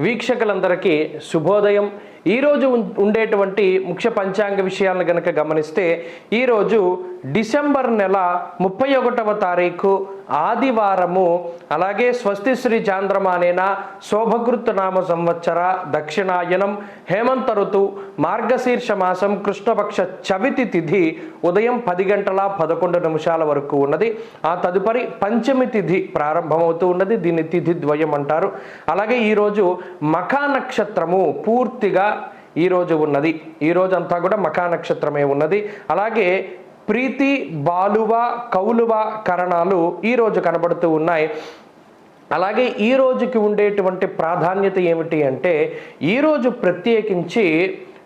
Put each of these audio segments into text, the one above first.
వీక్షకులందరికీ శుభోదయం. ఈరోజు ఉండేటువంటి ముఖ్య పంచాంగ విషయాలను గనక గమనిస్తే ఈరోజు డిసెంబర్ నెల ముప్పై ఒకటవ తారీఖు ఆదివారము అలాగే స్వస్తి శ్రీ చాంద్రమానేన శోభకృత్ నామ సంవత్సర దక్షిణాయనం హేమంత ఋతు మార్గశీర్ష మాసం కృష్ణపక్ష చవితి తిథి ఉదయం పది గంటల పదకొండు నిమిషాల వరకు ఉన్నది. ఆ తదుపరి పంచమి తిథి ప్రారంభమవుతూ ఉన్నది. దీన్ని తిథి ద్వయం అంటారు. అలాగే ఈరోజు మఖా నక్షత్రము పూర్తిగా ఈరోజు ఉన్నది. ఈ అంతా కూడా మఖా నక్షత్రమే ఉన్నది. అలాగే ప్రీతి బాలువ కౌలువ కరణాలు ఈరోజు కనబడుతూ ఉన్నాయి. అలాగే ఈ రోజుకి ఉండేటువంటి ప్రాధాన్యత ఏమిటి అంటే ఈరోజు ప్రత్యేకించి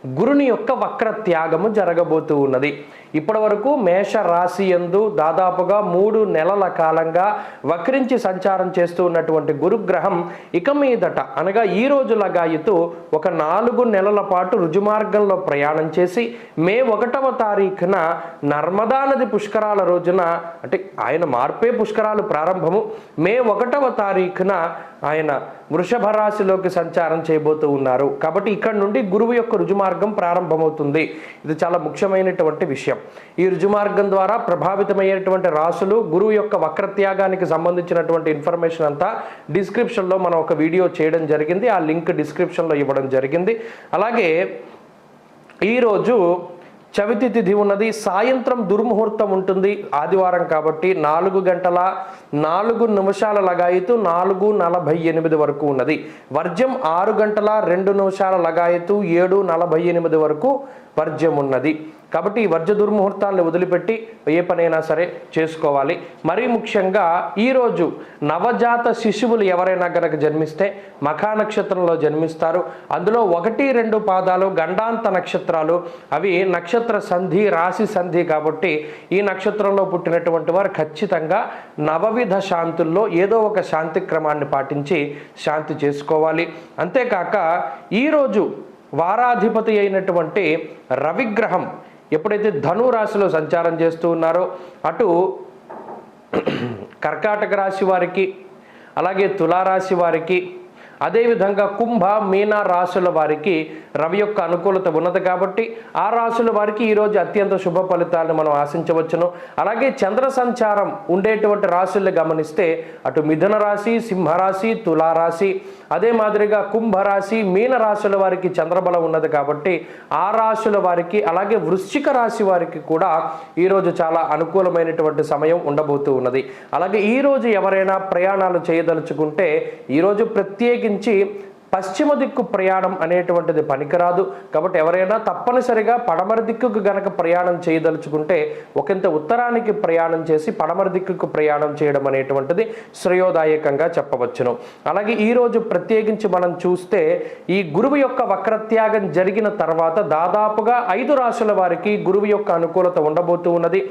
గురుని యొక్క వక్ర త్యాగము జరగబోతూ ఉన్నది. ఇప్పటి వరకు మేష రాశి యందు దాదాపుగా మూడు నెలల కాలంగా వక్రించి సంచారం చేస్తూ ఉన్నటువంటి గురుగ్రహం ఇక మీదట అనగా ఈ రోజు లగాయితూ ఒక నాలుగు నెలల పాటు రుజుమార్గంలో ప్రయాణం చేసి మే ఒకటవ తారీఖున నర్మదా నది పుష్కరాల రోజున అంటే ఆయన మార్పే పుష్కరాలు ప్రారంభము. మే ఒకటవ తారీఖున ఆయన వృషభ రాశిలోకి సంచారం చేయబోతూ ఉన్నారు. కాబట్టి ఇక్కడ నుండి గురువు యొక్క రుజుమార్గం ప్రారంభమవుతుంది. ఇది చాలా ముఖ్యమైనటువంటి విషయం. ఈ రుజుమార్గం ద్వారా ప్రభావితమయ్యేటువంటి రాసులు గురువు యొక్క వక్రత్యాగానికి సంబంధించినటువంటి ఇన్ఫర్మేషన్ అంతా డిస్క్రిప్షన్లో మనం ఒక వీడియో చేయడం జరిగింది. ఆ లింక్ డిస్క్రిప్షన్లో ఇవ్వడం జరిగింది. అలాగే ఈరోజు చవితి తిథి ఉన్నది. సాయంత్రం దుర్ముహూర్తం ఉంటుంది. ఆదివారం కాబట్టి నాలుగు గంటల నాలుగు నిమిషాల లగాయతు నాలుగు నలభై ఎనిమిది వరకు ఉన్నది. వర్జ్యం ఆరు గంటల రెండు నిమిషాల లగాయతు ఏడు నలభై ఎనిమిది వరకు వర్జ్యం ఉన్నది. కాబట్టి ఈ వర్జ దుర్ముహూర్తాలను వదిలిపెట్టి ఏ పనైనా సరే చేసుకోవాలి. మరీ ముఖ్యంగా ఈరోజు నవజాత శిశువులు ఎవరైనా గనక జన్మిస్తే మఖా నక్షత్రంలో జన్మిస్తారు. అందులో ఒకటి రెండు పాదాలు గండాంత నక్షత్రాలు. అవి నక్షత్ర సంధి రాశి సంధి కాబట్టి ఈ నక్షత్రంలో పుట్టినటువంటి వారు ఖచ్చితంగా నవవిధ శాంతుల్లో ఏదో ఒక శాంతి క్రమాన్ని పాటించి శాంతి చేసుకోవాలి. అంతేకాక ఈరోజు వారాధిపతి అయినటువంటి రవిగ్రహం ఎప్పుడైతే ధను రాశిలో సంచారం చేస్తూ ఉన్నారో అటు కర్కాటక రాశి వారికి అలాగే తులారాశి వారికి అదేవిధంగా కుంభ మీన రాశుల వారికి రవి యొక్క అనుకూలత ఉన్నది కాబట్టి ఆ రాశుల వారికి ఈరోజు అత్యంత శుభ ఫలితాలను మనం ఆశించవచ్చును. అలాగే చంద్ర సంచారం ఉండేటువంటి రాశుల్ని గమనిస్తే అటు మిథున రాశి సింహరాశి తులారాశి అదే మాదిరిగా కుంభరాశి మీన రాశుల వారికి చంద్రబలం ఉన్నది కాబట్టి ఆ రాశుల వారికి అలాగే వృశ్చిక రాశి వారికి కూడా ఈరోజు చాలా అనుకూలమైనటువంటి సమయం ఉండబోతూ ఉన్నది. అలాగే ఈరోజు ఎవరైనా ప్రయాణాలు చేయదలుచుకుంటే ఈరోజు ప్రత్యేకించి పశ్చిమ దిక్కు ప్రయాణం అనేటువంటిది పనికిరాదు. కాబట్టి ఎవరైనా తప్పనిసరిగా పడమర దిక్కుకు గనక ప్రయాణం చేయదలుచుకుంటే ఒకంత ఉత్తరానికి ప్రయాణం చేసి పడమర దిక్కుకు ప్రయాణం చేయడం అనేటువంటిది శ్రేయోదాయకంగా చెప్పవచ్చును. అలాగే ఈరోజు ప్రత్యేకించి మనం చూస్తే ఈ గురువు యొక్క వక్రత్యాగం జరిగిన తర్వాత దాదాపుగా ఐదు రాశుల వారికి గురువు యొక్క అనుకూలత ఉండబోతూ ఉన్నది.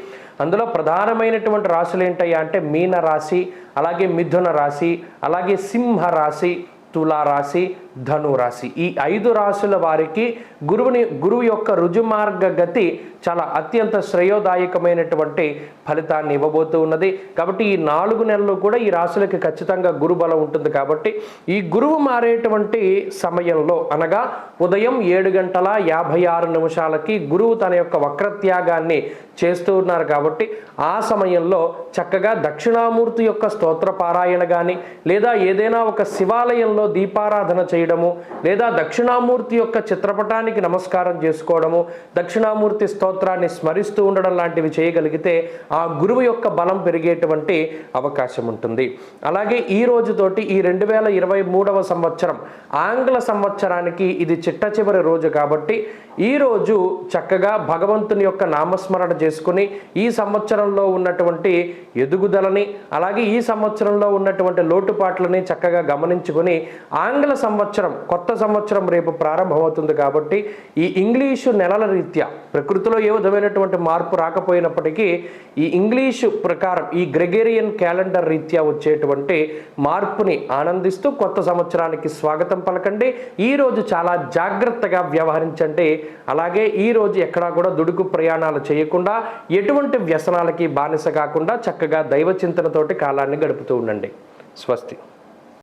అందులో ప్రధానమైనటువంటి రాశులు ఏంటయ్యా అంటే మీన రాశి అలాగే మిథున రాశి అలాగే సింహ రాశి తులారాశి ధనురాశి ఈ ఐదు రాశుల వారికి గురువుని గురువు యొక్క రుజుమార్గ గతి చాలా అత్యంత శ్రేయోదాయకమైనటువంటి ఫలితాన్ని ఇవ్వబోతూ ఉన్నది. కాబట్టి ఈ నాలుగు నెలలు కూడా ఈ రాశులకి ఖచ్చితంగా గురు బలం ఉంటుంది కాబట్టి ఈ గురువు మారేటువంటి సమయంలో అనగా ఉదయం ఏడు గంటల యాభై ఆరు నిమిషాలకి గురువు తన యొక్క వక్రత్యాగాన్ని చేస్తూ ఉన్నారు కాబట్టి ఆ సమయంలో చక్కగా దక్షిణామూర్తి యొక్క స్తోత్ర పారాయణ కానీ లేదా ఏదైనా ఒక శివాలయంలో దీపారాధన చేయడము లేదా దక్షిణామూర్తి యొక్క చిత్రపటానికి నమస్కారం చేసుకోవడము దక్షిణామూర్తి స్తోత్రాన్ని స్మరిస్తూ ఉండడం లాంటివి చేయగలిగితే ఆ గురువు యొక్క బలం పెరిగేటువంటి అవకాశం ఉంటుంది. అలాగే ఈ రోజుతోటి ఈ రెండు వేల ఇరవై మూడవ సంవత్సరం ఆంగ్ల సంవత్సరానికి ఇది చిట్ట చివరి రోజు కాబట్టి ఈ రోజు చక్కగా భగవంతుని యొక్క నామస్మరణ చేసుకుని ఈ సంవత్సరంలో ఉన్నటువంటి ఎదుగుదలని అలాగే ఈ సంవత్సరంలో ఉన్నటువంటి లోటుపాట్లని చక్కగా గమనించుకొని ఆంగ్ల సంవత్సరం కొత్త సంవత్సరం రేపు ప్రారంభమవుతుంది కాబట్టి ఈ ఇంగ్లీషు నెలల రీత్యా ప్రకృతిలో ఏ విధమైనటువంటి మార్పు రాకపోయినప్పటికీ ఈ ఇంగ్లీషు ప్రకారం ఈ గ్రెగేరియన్ క్యాలెండర్ రీత్యా వచ్చేటువంటి మార్పుని ఆనందిస్తూ కొత్త సంవత్సరానికి స్వాగతం పలకండి. ఈ రోజు చాలా జాగ్రత్తగా వ్యవహరించండి. అలాగే ఈ రోజు ఎక్కడా కూడా దుడుకు ప్రయాణాలు చేయకుండా ఎటువంటి వ్యసనాలకి బానిస కాకుండా చక్కగా దైవ చింతనతోటి కాలాన్ని గడుపుతూ ఉండండి. స్వస్తి.